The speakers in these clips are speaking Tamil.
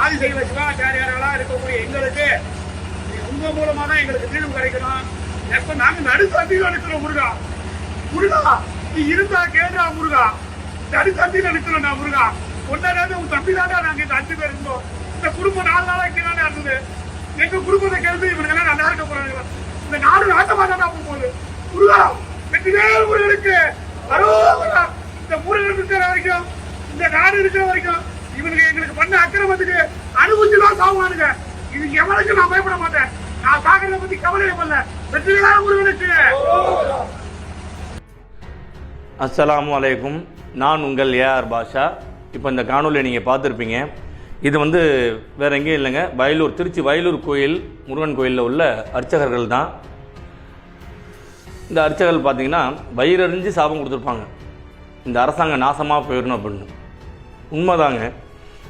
ஆதிசைவ சிவாச்சாரியார்களா இருக்கக்கூடிய எங்களுக்கு உங்க மூலமா தான் எங்களுக்கு தீர்வு கிடைக்கணும். எப்ப நாங்க நடுத்தந்தியில் இருக்கிறோம் முருகா? முருகா நீ இருந்தா கேட்டா முருகா. நடுத்தந்தியில் இருக்கிறோம் நான் முருகா. ஒன்னாவது உன் தம்பி தானே நாங்க இந்த அஞ்சு பேர் இருந்தோம். இந்த குடும்பம் நாலு நாளா இங்க தானே இருந்தது. எங்க குடும்பத்தை கேள்வி இவனுக்கு எல்லாம் நல்லா இருக்க போறாங்க இந்த நாடு நாட்டமா தானே போக போகுது. முருகா வெற்றிவே முருகனுக்கு. இந்த முருகன் இருக்கிற வரைக்கும் இந்த நாடு இருக்கிற வரைக்கும் இவனுக்கு எங்களுக்கு பண்ண அக்கிரமத்துக்கு அனுபவிச்சு தான் சாவானுங்க இது எவனுக்கு நான் பயப்பட மாட்டேன். நான் சாகிறத பத்தி கவலையே பண்ணல வெற்றிவேல் முருகனுக்கு அஸ்லாம் வலைக்கும் நான் உங்கள் ஏஆர் பாஷா. இப்போ இந்த காணொலியை நீங்கள் பார்த்துருப்பீங்க. இது வந்து வேற எங்கேயும் இல்லைங்க. வயலூர் திருச்சி வயலூர் கோயில் முருகன் கோயிலில் உள்ள அர்ச்சகர்கள் தான். இந்த அர்ச்சகர்கள் பார்த்தீங்கன்னா வயிறறிஞ்சு சாபம் கொடுத்துருப்பாங்க. இந்த அரசாங்கம் நாசமாக போயிடணும் அப்படின்னு. உண்மைதாங்க.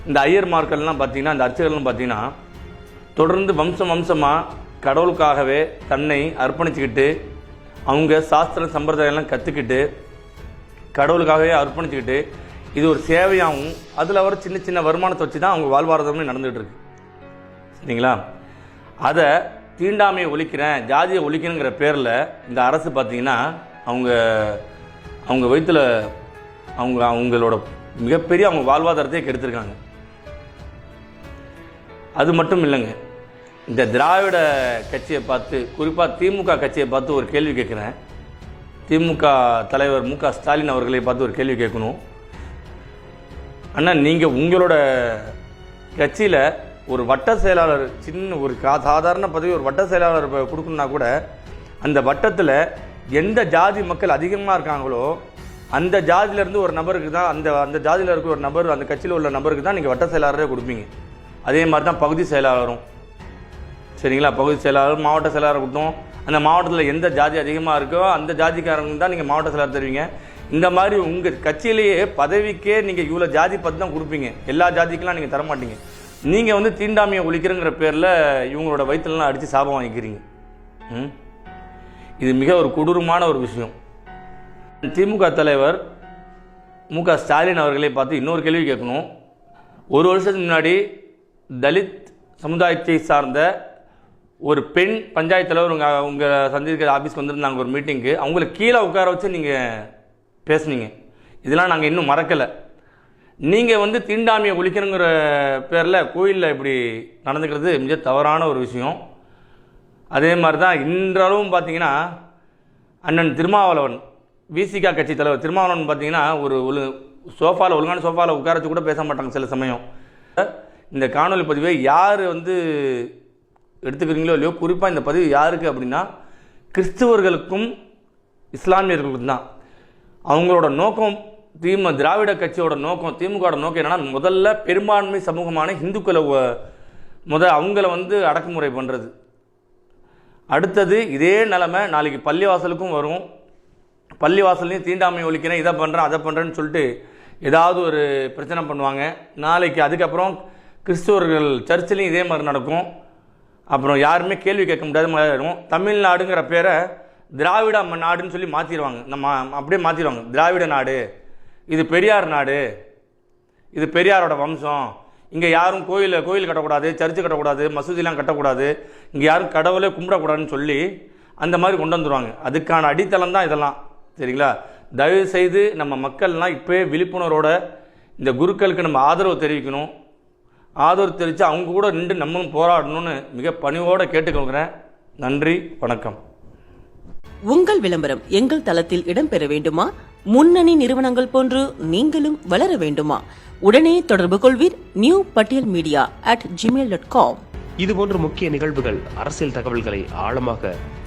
இந்த ஐயர் மார்கள்லாம் பார்த்தீங்கன்னா இந்த அர்ச்சகர்கள்லாம் பார்த்தீங்கன்னா தொடர்ந்து வம்சம் வம்சமாக கடவுளுக்காகவே தன்னை அர்ப்பணிச்சுக்கிட்டு அவங்க சாஸ்திர சம்பிரதாயம்லாம் கற்றுக்கிட்டு கடவுளுக்காகவே அர்ப்பணிச்சுக்கிட்டு இது ஒரு சேவையாகவும் அதில் வர சின்ன சின்ன வருமானத்தை வச்சு தான் அவங்க வாழ்வாதாரமே நடந்துகிட்டு இருக்கு சரிங்களா? அதை தீண்டாமையை ஒழிக்கிறேன் ஜாதியை ஒழிக்கணுங்கிற பேரில் இந்த அரசு பார்த்தீங்கன்னா அவங்க அவங்க வயிற்றில் அவங்க அவங்களோட மிகப்பெரிய அவங்க வாழ்வாதாரத்தையே கெடுத்திருக்காங்க. அது மட்டும் இல்லைங்க. இந்த திராவிட கட்சியை பார்த்து குறிப்பாக திமுக கட்சியை பார்த்து ஒரு கேள்வி கேட்குறேன். திமுக தலைவர் மு க ஸ்டாலின் அவர்களை பார்த்து ஒரு கேள்வி கேட்கணும். அண்ணா நீங்கள் உங்களோட கட்சியில் ஒரு வட்ட செயலாளர் சின்ன ஒரு கா சாதாரண பதவி ஒரு வட்ட செயலாளர் கொடுக்கணுன்னா கூட அந்த வட்டத்தில் எந்த ஜாதி மக்கள் அதிகமாக இருக்காங்களோ அந்த ஜாதியிலேருந்து ஒரு நபருக்கு தான் அந்த அந்த ஜாதியில் இருக்க ஒரு நபர் அந்த கட்சியில் உள்ள நபருக்கு தான் நீங்கள் வட்ட செயலாளரே கொடுப்பீங்க. அதே மாதிரி தான் பகுதி செயலாளரும். சரிங்களா? பகுதி செயலாளர் மாவட்ட செயலாளர் கொடுத்தோம். அந்த மாவட்டத்தில் எந்த ஜாதி அதிகமாக இருக்கோ அந்த ஜாதிக்காரங்க தான் நீங்கள் மாவட்ட செயலாளர் தருவீங்க. இந்த மாதிரி உங்கள் கட்சியிலேயே பதவிக்கே நீங்கள் இவ்வளோ ஜாதி பற்றி தான் கொடுப்பீங்க. எல்லா ஜாதிக்கெல்லாம் நீங்கள் தரமாட்டீங்க. நீங்கள் வந்து தீண்டாமையை ஒழிக்கிறங்கிற பேரில் இவங்களோட வயிற்றுலாம் அடித்து சாபம் வாங்கிக்கிறீங்க. ம்? இது மிக ஒரு கொடூரமான ஒரு விஷயம். திமுக தலைவர் மு க ஸ்டாலின் அவர்களை பார்த்து இன்னொரு கேள்வி கேட்கணும். ஒரு வருஷத்துக்கு முன்னாடி தலித் சமுதாயத்தை சார்ந்த ஒரு பெண் பஞ்சாயத்து தலைவர் உங்கள் உங்கள் சந்திக்கிற ஆஃபீஸ்க்கு வந்திருந்தாங்க ஒரு மீட்டிங்க்கு. அவங்கள கீழே உட்கார வச்சு நீங்கள் பேசுனீங்க. இதெல்லாம் நாங்கள் இன்னும் மறக்கலை. நீங்கள் வந்து தீண்டாமையை ஒழிக்கணுங்கிற பேரில் கோயிலில் இப்படி நடந்துக்கிறது மிக தவறான ஒரு விஷயம். அதே மாதிரி தான் இன்றளவும் பார்த்தீங்கன்னா அண்ணன் திருமாவளவன் விசிகா கட்சி தலைவர். திருமாவளவன் பார்த்தீங்கன்னா ஒரு ஒழு சோஃபாவில் ஒழுங்கான சோஃபாவில் உட்கார வச்சு கூட பேச மாட்டாங்க சில சமயம். இந்த காணொலி பதிவை யார் வந்து எடுத்துக்கிறீங்களோ இல்லையோ குறிப்பாக இந்த பதிவு யாருக்கு அப்படின்னா கிறிஸ்துவர்களுக்கும் இஸ்லாமியர்களுக்கும் தான். அவங்களோட நோக்கம் திமு திராவிட கட்சியோட நோக்கம் திமுகவோட நோக்கம் என்னன்னா முதல்ல பெரும்பான்மை சமூகமான இந்துக்களை முதல் முத அவங்கள வந்து அடக்குமுறை பண்ணுறது அடுத்தது இதே நிலமை நாளைக்கு பள்ளிவாசலுக்கும் வரும். பள்ளிவாசல்லையும் தீண்டாமை ஒழிக்கிறேன் இதை பண்ணுறேன் அதை பண்ணுறேன்னு சொல்லிட்டு ஏதாவது ஒரு பிரச்சனை பண்ணுவாங்க. நாளைக்கு அதுக்கப்புறம் கிறிஸ்துவர்கள் சர்ச்சிலையும் இதே மாதிரி நடக்கும். அப்புறம் யாருமே கேள்வி கேட்க முடியாத மாதிரி இருக்கும் தமிழ்நாடுங்கிற பேரை திராவிட நாடுன்னு சொல்லி மாற்றிடுவாங்க நம்ம அப்படியே மாற்றிடுவாங்க திராவிட நாடு இது பெரியார் நாடு இது பெரியாரோட வம்சம். இங்கே யாரும் கோயிலில் கோயில் கட்டக்கூடாது சர்ச்சு கட்டக்கூடாது மசூதிலாம் கட்டக்கூடாது. இங்கே யாரும் கடவுளே கும்பிடக்கூடாதுன்னு சொல்லி அந்த மாதிரி கொண்டு வந்துடுவாங்க அதுக்கான அடித்தளம் தான் இதெல்லாம். சரிங்களா? தயவு செய்து நம்ம மக்கள்லாம் இப்போயே விழிப்புணர்வோட இந்த குருக்களுக்கு நம்ம ஆதரவு தெரிவிக்கணும். ஆதரவு தெரிவித்து அவங்க கூட நின்று நம்மளும் போராடணும்னு மிக பணிவோடு கேட்டுக்கொள்கிறேன். நன்றி வணக்கம். உங்கள் விளம்பரம் எங்கள் தளத்தில் இடம்பெற வேண்டுமா? முன்னணி நிறுவனங்கள் போன்று நீங்களும் வளர வேண்டுமா? உடனே தொடர்பு கொள்வீர் நியூ பட்டியல் media at Gmail dot com இதுபோன்ற முக்கிய நிகழ்வுகள் அரசியல் தகவல்களை ஆழமாக